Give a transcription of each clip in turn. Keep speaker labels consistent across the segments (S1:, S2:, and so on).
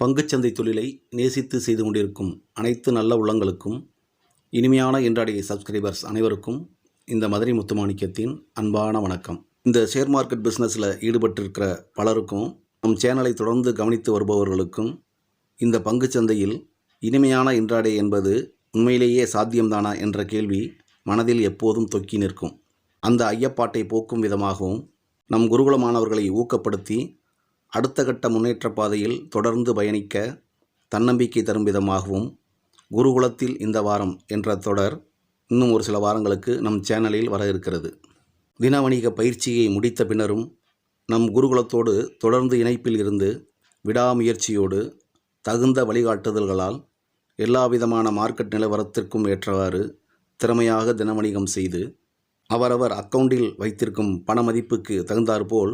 S1: பங்குச்சந்தை தொழிலை நேசித்து செய்து கொண்டிருக்கும் அனைத்து நல்ல உள்ளங்களுக்கும் இனிமையான இன்றாடைய சப்ஸ்கிரைபர்ஸ் அனைவருக்கும் இந்த மதுரை முத்துமாணிக்கத்தின் அன்பான வணக்கம். இந்த ஷேர் மார்க்கெட் பிஸ்னஸில் ஈடுபட்டிருக்கிற பலருக்கும் நம் சேனலை தொடர்ந்து கவனித்து வருபவர்களுக்கும் இந்த பங்குச்சந்தையில் இனிமையான இன்றாடே என்பது உண்மையிலேயே சாத்தியம்தானா என்ற கேள்வி மனதில் எப்போதும் தொக்கி நிற்கும். அந்த ஐயப்பாட்டை போக்கும் விதமாகவும் நம் குருகுல மாணவர்களை ஊக்கப்படுத்தி அடுத்த கட்ட முன்னேற்ற பாதையில் தொடர்ந்து பயணிக்க தன்னம்பிக்கை தரும் விதமாகவும் குருகுலத்தில் இந்த வாரம் என்ற தொடர் இன்னும் ஒரு சில வாரங்களுக்கு நம் சேனலில் வர இருக்கிறது. தினவணிக பயிற்சியை முடித்த பின்னரும் நம் குருகுலத்தோடு தொடர்ந்து இணைப்பில் இருந்து விடாமுயற்சியோடு தகுந்த வழிகாட்டுதல்களால் எல்லா விதமான மார்க்கெட் நிலவரத்திற்கும் ஏற்றவாறு திறமையாக தினவணிகம் செய்து அவரவர் அக்கவுண்டில் வைத்திருக்கும் பண மதிப்புக்கு தகுந்தாற்போல்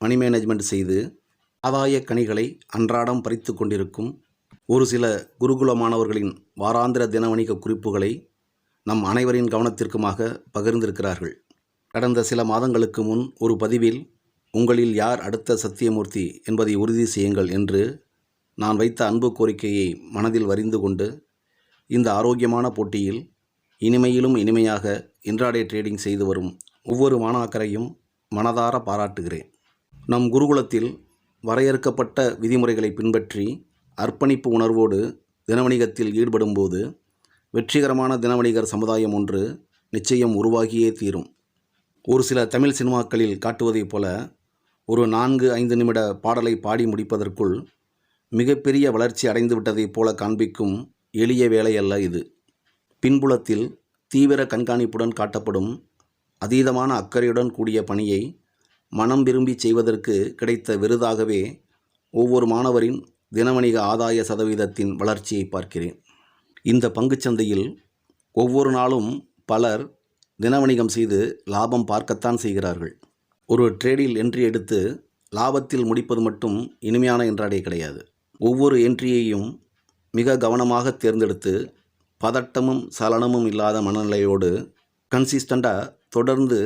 S1: மணி மேனேஜ்மெண்ட் செய்து ஆதாய கனிகளை அன்றாடம் பறித்து கொண்டிருக்கும் ஒரு சில குருகுல மாணவர்களின் வாராந்திர தினவணிக குறிப்புகளை நம் அனைவரின் கவனத்திற்குமாக பகிர்ந்திருக்கிறார்கள். கடந்த சில மாதங்களுக்கு முன் ஒரு பதிவில் உங்களில் யார் அடுத்த சத்தியமூர்த்தி என்பதை உறுதி செய்யுங்கள் என்று நான் வைத்த அன்பு கோரிக்கையை மனதில் வரிந்து கொண்டு இந்த ஆரோக்கியமான போட்டியில் இனிமையிலும் இனிமையாக இன்றாடே ட்ரேடிங் செய்து வரும் ஒவ்வொரு மாணாக்கரையும் மனதார பாராட்டுகிறேன். நம் குருகுலத்தில் வரையறுக்கப்பட்ட விதிமுறைகளை பின்பற்றி அர்ப்பணிப்பு உணர்வோடு தினவணிகத்தில் ஈடுபடும்போது வெற்றிகரமான தினவணிகர் சமுதாயம் ஒன்று நிச்சயம் உருவாகியே தீரும். ஒரு சில தமிழ் சினிமாக்களில் காட்டுவதைப் போல ஒரு நான்கு ஐந்து நிமிட பாடலை பாடி முடிப்பதற்குள் மிகப்பெரிய வளர்ச்சி அடைந்து விட்டதைப் போல காண்பிக்கும் எளிய வேலை அல்ல இது. பின்புலத்தில் தீவிர கண்காணிப்புடன் காட்டப்படும் அதீதமான அக்கறையுடன் கூடிய பணியை மனம் விரும்பி செய்வதற்கு கிடைத்த விருதாகவே ஒவ்வொரு மாணவரின் தினவணிக ஆதாய சதவீதத்தின் வளர்ச்சியை பார்க்கிறேன். இந்த பங்குச்சந்தையில் ஒவ்வொரு நாளும் பலர் தினவணிகம் செய்து லாபம் பார்க்கத்தான் செய்கிறார்கள். ஒரு ட்ரேடில் என்ட்ரி எடுத்து லாபத்தில் முடிப்பது மட்டும் இனிமையான என்றாடே கிடையாது. ஒவ்வொரு என்ட்ரியையும் மிக கவனமாக தேர்ந்தெடுத்து பதட்டமும் சலனமும் இல்லாத மனநிலையோடு கன்சிஸ்டண்ட்டாக தொடர்ந்து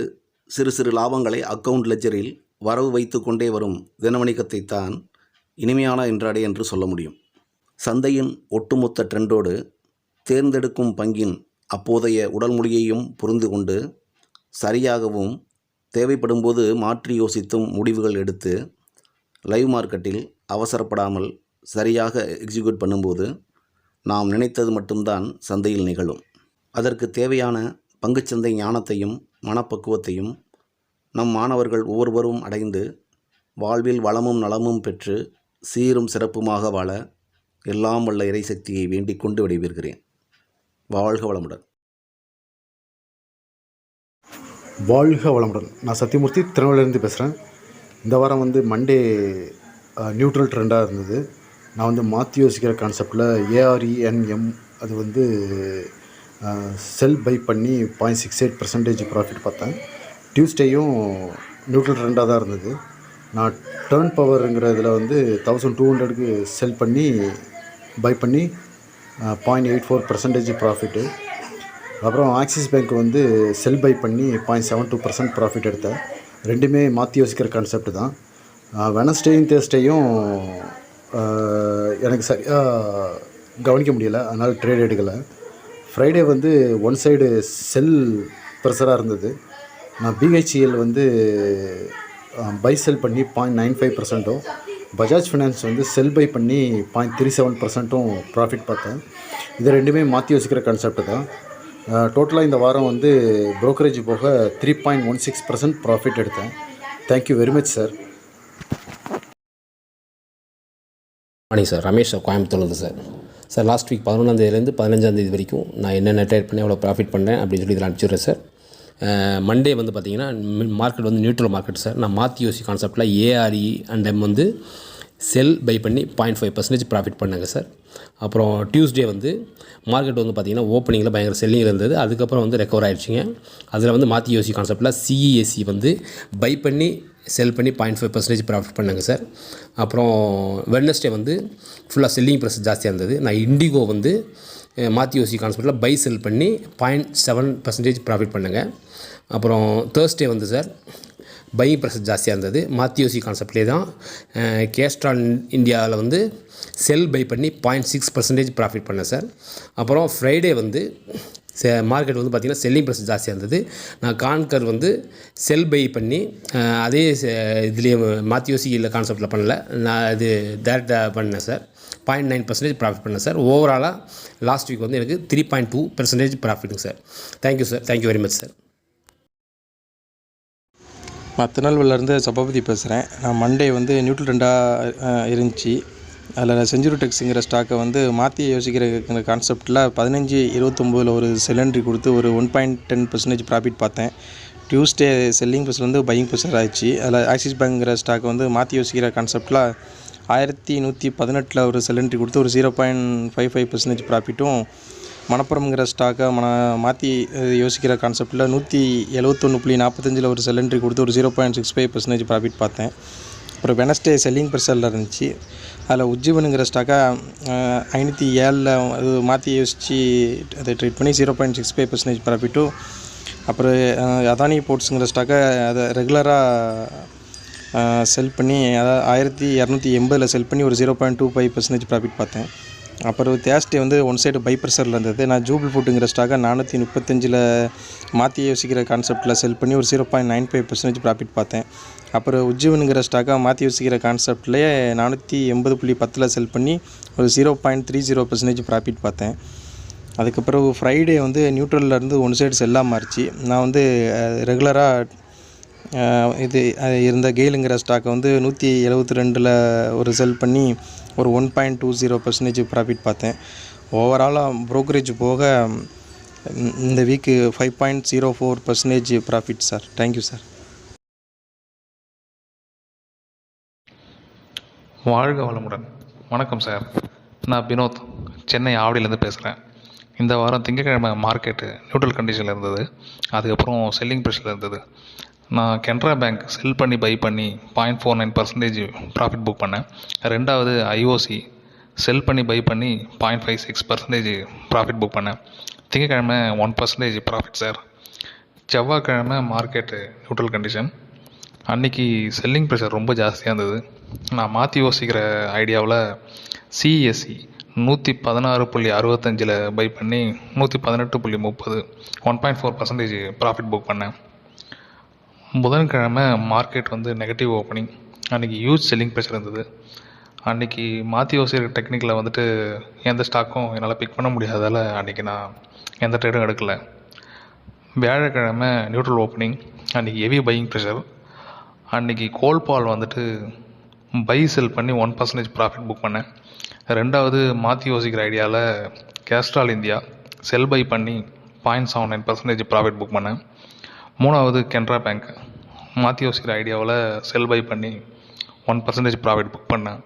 S1: சிறு சிறு லாபங்களை அக்கவுண்ட் லெஜரில் வரவு வைத்து கொண்டே வரும் தினவணிகத்தை தான் இனிமையான என்றாடே என்று சொல்ல முடியும். சந்தையின் ஒட்டுமொத்த ட்ரெண்டோடு தேர்ந்தெடுக்கும் பங்கின் அப்போதைய உடல் மொழியையும் புரிந்து கொண்டு சரியாகவும் தேவைப்படும்போது மாற்றி யோசித்தும் முடிவுகள் எடுத்து லைவ் மார்க்கெட்டில் அவசரப்படாமல் சரியாக எக்ஸிக்யூட் பண்ணும்போது நாம் நினைத்தது மட்டும்தான் சந்தையில் நிகழும். அதற்கு தேவையான பங்குச்சந்தை ஞானத்தையும் மனப்பக்குவத்தையும் நம் மாணவர்கள் ஒவ்வொருவரும் அடைந்து வாழ்வில் வளமும் நலமும் பெற்று சீரும் சிறப்புமாக வாழ எல்லாம் வல்ல இறைசக்தியை வேண்டிக் கொண்டு விடைபெறுகிறேன். வாழ்க வளமுடன்.
S2: வாழ்க வளமுடன். நான் சத்தியமூர்த்தி திருநெல்வேலியிலேருந்து பேசுகிறேன் இந்த வாரம் வந்து மண்டே நியூட்ரல் ட்ரெண்டாக இருந்தது. நான் வந்து மாற்றி யோசிக்கிற கான்செப்டில் ஏஆர்இஎன்எம் அது வந்து செல் பை பண்ணி point six eight percentage profit பார்த்தேன். டியூஸ்டேயும் நியூட்ரல் ட்ரெண்டாக தான் இருந்தது. நான் டேர்ன் பவருங்கிற இதில் வந்து தௌசண்ட் டூ ஹண்ட்ரடுக்கு செல் பண்ணி பை பண்ணி point eight four percentage profit அப்புறம் ஆக்சிஸ் பேங்க் வந்து செல் பை பண்ணி point seven two percent profit எடுத்தேன். ரெண்டுமே மாற்றி யோசிக்கிற கான்செப்ட் தான். வெனஸ்டேயும் தேர்ஸ்டேயும் எனக்கு சரியாக கவனிக்க முடியல. அதனால் ட்ரேட் எடுக்கலை. ஃப்ரைடே வந்து ஒன் சைடு செல் ப்ரெஷராக இருந்தது. நான் பிஹெச்இஎல் வந்து பை செல் பண்ணி பாயிண்ட் நைன் ஃபைவ் பர்சன்ட்டும் பஜாஜ் ஃபினான்ஸ் வந்து செல் பை பண்ணி பாயிண்ட் த்ரீ செவன் பர்சன்ட்டும் ப்ராஃபிட் பார்த்தேன். இது ரெண்டுமே மாற்றி வச்சுக்கிற கான்செப்ட் தான். டோட்டலாக இந்த வாரம் வந்து ப்ரோக்கரேஜ் போக three point one six percent profit எடுத்தேன். Thank you very much sir
S3: morning sir Ramesh sir கோயம்புத்தூர்லேருந்து சார் சார் லாஸ்ட் வீக் பதினொன்றாந்தேதிலேருந்து பதினஞ்சாந்தேதி வரைக்கும் நான் என்னென்ன ட்ரேட் பண்ணி எவ்வளோ ப்ராஃபிட் பண்ணேன் அப்படின்னு சொல்லி இதில் அனுப்பிச்சிடுறேன் சார். மண்டே வந்து பார்த்தீங்கன்னா மார்க்கெட் வந்து நியூட்ரல் மார்க்கெட் சார். நான் மாற்றி யோசி கான்செப்டில் ஏஆர்இ அண்ட் எம் வந்து செல் பை பண்ணி பாயிண்ட் ஃபைவ் பர்சன்டேஜ் ப்ராஃபிட் பண்ணாங்க சார். அப்புறம் டியூஸ்டே வந்து மார்க்கெட் வந்து பார்த்திங்கன்னா ஓப்பனிங்கில் பயங்கர செல்லிங்கில் இருந்தது. அதுக்கப்புறம் வந்து ரெக்கவர் ஆகிடுச்சிங்க அதில் வந்து மாற்றி யோசி கான்செப்டில் சிஇஎஸ்சி வந்து பை பண்ணி செல் பண்ணி பாயிண்ட் ஃபைவ் பர்சன்டேஜ் ப்ராஃபிட் பண்ணாங்க சார் அப்புறம் வெட்னஸ்டே வந்து ஃபுல்லாக செல்லிங் ப்ரெஸ் ஜாஸ்தியாக இருந்தது. நான் இண்டிகோ வந்து மாற்றி யோசி கான்செப்டில் பை செல் பண்ணி பாயிண்ட் செவன் பர்சன்டேஜ் ப்ராஃபிட் பண்ணுங்க. அப்புறம் தேர்ஸ்டே வந்து சார் பை ப்ரெஸ் ஜாஸ்தியாக இருந்தது. மாத்தியோசி கான்செப்ட்லேயே தான் கேஸ்ட்ரால் இந்தியாவில் வந்து செல் பை பண்ணி பாயிண்ட் சிக்ஸ் பர்சன்டேஜ் ப்ராஃபிட் பண்ணேன் சார் அப்புறம் ஃப்ரைடே வந்து மார்க்கெட் வந்து பார்த்திங்கன்னா செல்லிங் ப்ரைஸ் ஜாஸ்தியாக இருந்தது. நான் கான்கர் வந்து செல் பை பண்ணி அதே இதுலேயே மாற்றி இல்லை கான்செப்டில் பண்ணல. நான் இது டேரெக்டாக பண்ணேன் sir point nine percentage profit பண்ணேன் சார் ஓவராலாக லாஸ்ட் வீக் வந்து எனக்கு three point two percentage ப்ராஃபிட்டுங்க sir thank you sir thank you very much sir
S4: நான் திருநெல்வேலியிலேருந்து சபாபதி பேசுகிறேன் நான் மண்டே வந்து நியூட்ரல் ரெண்டாக இருந்துச்சு. அதில் செஞ்சுரி டெக்ஸுங்கிற ஸ்டாக்கை வந்து மாற்றி யோசிக்கிற கான்செப்டில் பதினஞ்சு இருபத்தொம்போதில் ஒரு செலண்ட்ரி கொடுத்து ஒரு one point ten percentage profit பார்த்தேன். டியூஸ்டே செல்லிங் ப்ரெஷர் வந்து பையிங் ப்ரெஷர் ஆயிடுச்சு. அதில் ஆக்சிஸ் பேங்குங்கிற ஸ்டாக்கை வந்து மாற்றி யோசிக்கிற கான்செப்டில் ஆயிரத்தி நூற்றி பதினெட்டில் ஒரு செலண்ட்ரி கொடுத்து ஒரு zero point five five percentage ப்ராஃபிட்டும் மணப்புறம்ங்கிற ஸ்டாக்கை மன மாற்றி யோசிக்கிற கான்செப்டில் நூற்றி எழுவத்தொன்று புள்ளி நாற்பத்தஞ்சில் ஒரு செலண்ட்ரி கொடுத்து ஒரு zero point six five percentage profit பார்த்தேன். அப்புறம் வெனஸ்டே செல்லிங் ப்ரெஷரில் இருந்துச்சு. அதில் உஜ்ஜீவனுங்கிற ஸ்டாக்காக ஐநூற்றி ஏழில் அது மாற்றி யோசித்து அதை ட்ரீட் பண்ணி zero point six five percentage ப்ராஃபிட்டும் அப்புறம் அதானி போர்ட்ஸுங்கிற ஸ்டாக்கை அதை ரெகுலராக செல் பண்ணி அதாவது ஆயிரத்தி இரநூத்தி எண்பதில் செல் பண்ணி ஒரு zero point two five percentage profit பார்த்தேன். அப்புறம் தேஸ்டே வந்து ஒன் சைடு பை ப்ரெஷரில் இருந்தது. நான் ஜூபிள் ஃபுட்டுங்கிற ஸ்டாக்கை நானூற்றி முப்பத்தஞ்சில் மாற்றி யோசிக்கிற கான்செப்டில் செல் பண்ணி ஒரு zero point nine five percentage profit பார்த்தேன். அப்புறம் உஜ்ஜீவனுங்கிற ஸ்டாக்காக மாற்றி யோசிக்கிற கான்செப்ட்லேயே நானூற்றி எண்பது புள்ளி பத்தில் செல் பண்ணி ஒரு zero point three zero percentage profit பார்த்தேன். அதுக்கப்புறம் ஃப்ரைடே வந்து நியூட்ரல்ல இருந்து ஒன் சைடு செல்லாக மாறிச்சு. நான் வந்து ரெகுலராக இது இருந்த கெயிலுங்கிற ஸ்டாக்கை வந்து நூற்றி எழுபத்தி ரெண்டில் ஒரு செல் பண்ணி ஒரு one point two zero percentage profit பார்த்தேன். ஓவராலாக ப்ரோக்கரேஜ் போக இந்த week five point zero four percentage profit sir thank you sir
S5: வாழ்க வளமுடன். வணக்கம் சார் நான் வினோத். சென்னை ஆவடியிலேருந்து பேசுகிறேன் இந்த வாரம் திங்கட்கிழமை மார்க்கெட்டு நியூட்ரல் கண்டிஷனில் இருந்தது. அதுக்கப்புறம் செல்லிங் ப்ரெஷரில் இருந்தது. நான் கென்ரா பேங்க் செல் பண்ணி பை பண்ணி point four nine percentage profit book பண்ணேன். ரெண்டாவது ஐஓசி செல் பண்ணி பை பண்ணி point five six percentage profit book பண்ணேன். திங்கக்கிழமை ஒன் பர்சன்டேஜ் ப்ராஃபிட் சார் செவ்வாய்க்கிழமை மார்க்கெட்டு நியூட்ரல் கண்டிஷன் அன்னைக்கு செல்லிங் ப்ரெஷர் ரொம்ப ஜாஸ்தியாக இருந்தது. நான் மாற்றி யோசிக்கிற ஐடியாவில் சிஎஸ்சி நூற்றி பதினாறு புள்ளி அறுபத்தஞ்சில் பை பண்ணி நூற்றி பதினெட்டு புள்ளி முப்பது one point four percentage profit book பண்ணேன். புதன்கிழமை மார்க்கெட் வந்து நெகட்டிவ் ஓப்பனிங் அன்றைக்கி ஹியூஜ் செல்லிங் ப்ரெஷர் இருந்தது. அன்றைக்கி மாற்றி யோசிக்கிற டெக்னிக்கில் வந்துட்டு எந்த ஸ்டாக்கும் என்னால் பிக் பண்ண முடியாதால் அன்றைக்கி நான் எந்த ட்ரேடும் எடுக்கலை. வியாழக்கிழமை நியூட்ரல் ஓப்பனிங் அன்றைக்கி ஹெவி பையிங் ப்ரெஷர் அன்றைக்கி கோல்பால் வந்துட்டு பை செல் பண்ணி ஒன் பர்சன்டேஜ் ப்ராஃபிட் புக் பண்ணேன். ரெண்டாவது மாற்றி யோசிக்கிற ஐடியாவில் கேஸ்ட்ரால் இந்தியா செல் பை பண்ணி point seven nine percentage profit book பண்ணேன். மூணாவது கென்ட்ரா பேங்க் மாற்றி யோசிக்கிற ஐடியாவில் செல் பை பண்ணி ஒன் பர்சன்டேஜ் ப்ராஃபிட் புக் பண்ணேன்.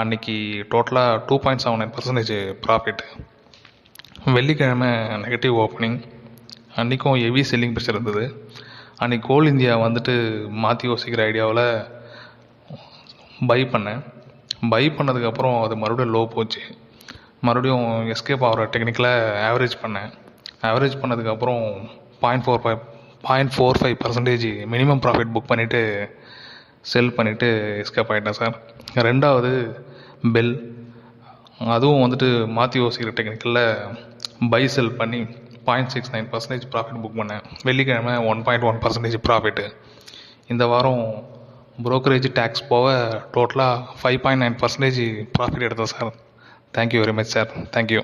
S5: அன்றைக்கி டோட்டலாக two point seven nine percentage profit வெள்ளிக்கிழமை நெகட்டிவ் ஓப்பனிங் அன்றைக்கும் ஹெவி செல்லிங் ப்ரெஷர் இருந்தது. அன்றைக்கி கோல் இந்தியா வந்துட்டு மாற்றி யோசிக்கிற ஐடியாவில் பை பண்ணேன். பை பண்ணதுக்கப்புறம் அது மறுபடியும் லோ போச்சு. மறுபடியும் எஸ்கேப் ஆகிற டெக்னிக்கில் ஆவரேஜ் பண்ணேன். ஆவரேஜ் பண்ணதுக்கப்புறம் point four five point four five percentage minimum profit book பண்ணிவிட்டு செல் பண்ணிவிட்டு எஸ்கேப் ஆகிட்டேன் சார். ரெண்டாவது பெல் அதுவும் வந்துட்டு மாற்றி யோசிக்கிற டெக்னிக்கலில் பை செல் பண்ணி point six nine percentage profit book பண்ணேன். வெள்ளிக்கிழமை one point one percentage profit இந்த வாரம் ப்ரோக்கரேஜ் டேக்ஸ் போக டோட்டலாக five point nine percentage profit எடுத்தேன் sir. Thank you very much sir thank you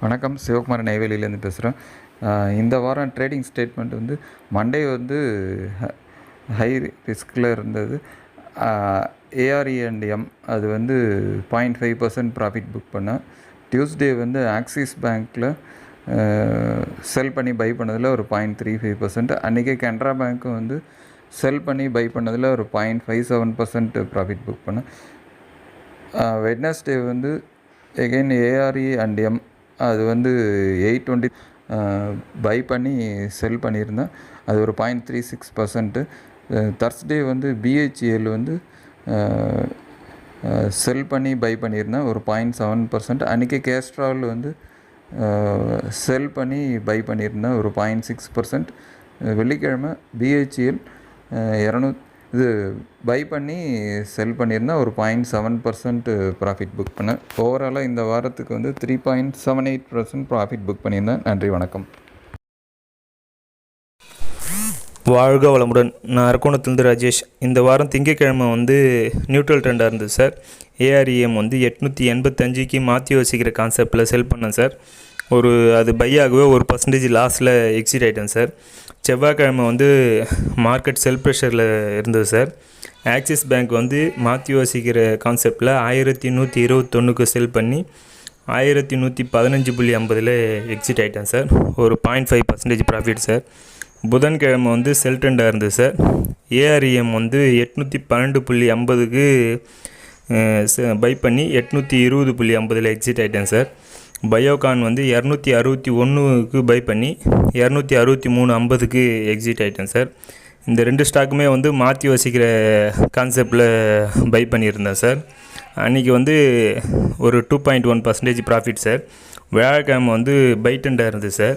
S6: வணக்கம் சிவகுமார் நெய்வேலியிலேருந்து பேசுகிறேன் இந்த வாரம் ட்ரேடிங் ஸ்டேட்மெண்ட் வந்து மண்டே வந்து ஹை ரிஸ்கில் இருந்தது. ஏஆர்இ அண்ட் எம் அது வந்து point five percent profit book பண்ணேன் டியூஸ்டே வந்து ஆக்சிஸ் பேங்க்கில் செல் பண்ணி பை பண்ணதில் ஒரு பாயிண்ட் த்ரீ ஃபைவ் பர்சன்ட் அன்றைக்கே கனரா பேங்க்கும் வந்து செல் பண்ணி பை பண்ணதில் ஒரு point five seven percent profit book பண்ணேன் வெட்னஸ்டே வந்து எகெயின் ஏஆர்இ அண்ட் எம் அது வந்து எயிட் டுவெண்ட்டி பை பண்ணி செல் பண்ணியிருந்தேன். அது ஒரு point three six percent Thursday வந்து பிஹெச்இஎல் வந்து செல் பண்ணி பை பண்ணியிருந்தேன். ஒரு பாயிண்ட் செவன் பர்சன்ட் அன்றைக்கி கேஸ்ட்ரால் வந்து செல் பண்ணி பை பண்ணியிருந்தேன். ஒரு பாயிண்ட் சிக்ஸ் பர்சன்ட் வெள்ளிக்கிழமை பிஹெச்எல் இரநூ இது பை பண்ணி செல் பண்ணியிருந்தேன் ஒரு point seven percent profit book பண்ணேன். ஓவராலாக இந்த வாரத்துக்கு வந்து three point seven eight percent profit book பண்ணியிருந்தேன். நன்றி வணக்கம்.
S7: வாழ்க வளமுடன். நான் அரக்கோணத்துலேருந்து ராஜேஷ். இந்த வாரம் திங்கக்கிழமை வந்து நியூட்ரல் ட்ரெண்டாக இருந்தது சார் ஏஆர்இஎம் வந்து எட்நூற்றி எண்பத்தஞ்சுக்கு மாற்றி யோசிக்கிற கான்செப்டில் செல் பண்ணேன் சார் ஒரு அது பையாகவே ஒரு பர்சன்டேஜ் லாஸில் எக்ஸிட் ஆகிட்டேன் சார் செவ்வாய்க்கிழமை வந்து மார்க்கெட் செல் ப்ரெஷரில் இருந்தது சார் ஆக்சிஸ் பேங்க் வந்து மாற்றி யோசிக்கிற கான்செப்டில் ஆயிரத்தி நூற்றி இருபத்தொன்னுக்கு செல் பண்ணி ஆயிரத்தி நூற்றி பதினஞ்சு புள்ளி ஐம்பதில் எக்ஸிட் ஆகிட்டேன் சார் ஒரு point five percentage profit sir புதன்கிழமை வந்து செல் ட்ரெண்டாக இருந்தது சார் ஏஆர்இஎம் வந்து எட்நூற்றி பன்னெண்டு புள்ளி ஐம்பதுக்கு பை பண்ணி எட்நூற்றி இருபது புள்ளி ஐம்பதில் எக்ஸிட் ஆகிட்டேன் சார் பயோகான் வந்து இரநூத்தி அறுபத்தி ஒன்றுக்கு பை பண்ணி இரநூத்தி அறுபத்தி மூணு ஐம்பதுக்கு எக்ஸிட் ஆகிட்டேன் சார். இந்த ரெண்டு ஸ்டாக்குமே வந்து மாற்றி வசிக்கிற கான்செப்டில் பை பண்ணியிருந்தேன் சார். அன்றைக்கி வந்து ஒரு two point one percentage profit sir. வியாழக்கிழமை வந்து பைட்டண்டாக இருந்தது சார்.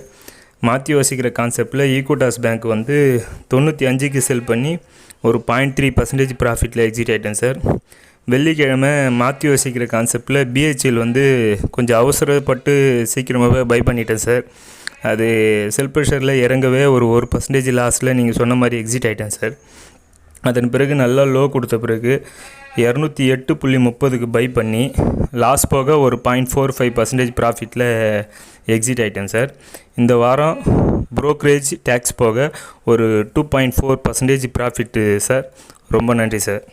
S7: மாற்றி வசிக்கிற கான்செப்டில் ஈகோட்டாஸ் பேங்க் வந்து தொண்ணூற்றி அஞ்சுக்கு செல் பண்ணி ஒரு பாயிண்ட் த்ரீ பர்சன்டேஜ் ப்ராஃபிட்டில் எக்ஸிட் ஆகிட்டேன் சார். வெள்ளிக்கிழமை மாற்றி யோசிக்கிற கான்செப்டில் பிஹெச்எல் வந்து கொஞ்சம் அவசரப்பட்டு சீக்கிரமாகவே பை பண்ணிட்டேன் சார் அது செல் ப்ரெஷரில் இறங்கவே ஒரு ஒரு பர்சன்டேஜ் லாஸில் நீங்கள் சொன்ன மாதிரி எக்ஸிட் ஆகிட்டேன் சார் அதன் பிறகு நல்லா லோ கொடுத்த பிறகு இரநூத்தி எட்டு புள்ளி முப்பதுக்கு பை பண்ணி லாஸ் போக ஒரு பாயிண்ட் ஃபோர் ஃபைவ் பர்சன்டேஜ் ப்ராஃபிட்டில் எக்ஸிட் ஆகிட்டேன் சார் இந்த வாரம் ப்ரோக்கரேஜ் டேக்ஸ் போக ஒரு two point four percentage profit sir ரொம்ப நன்றி சார்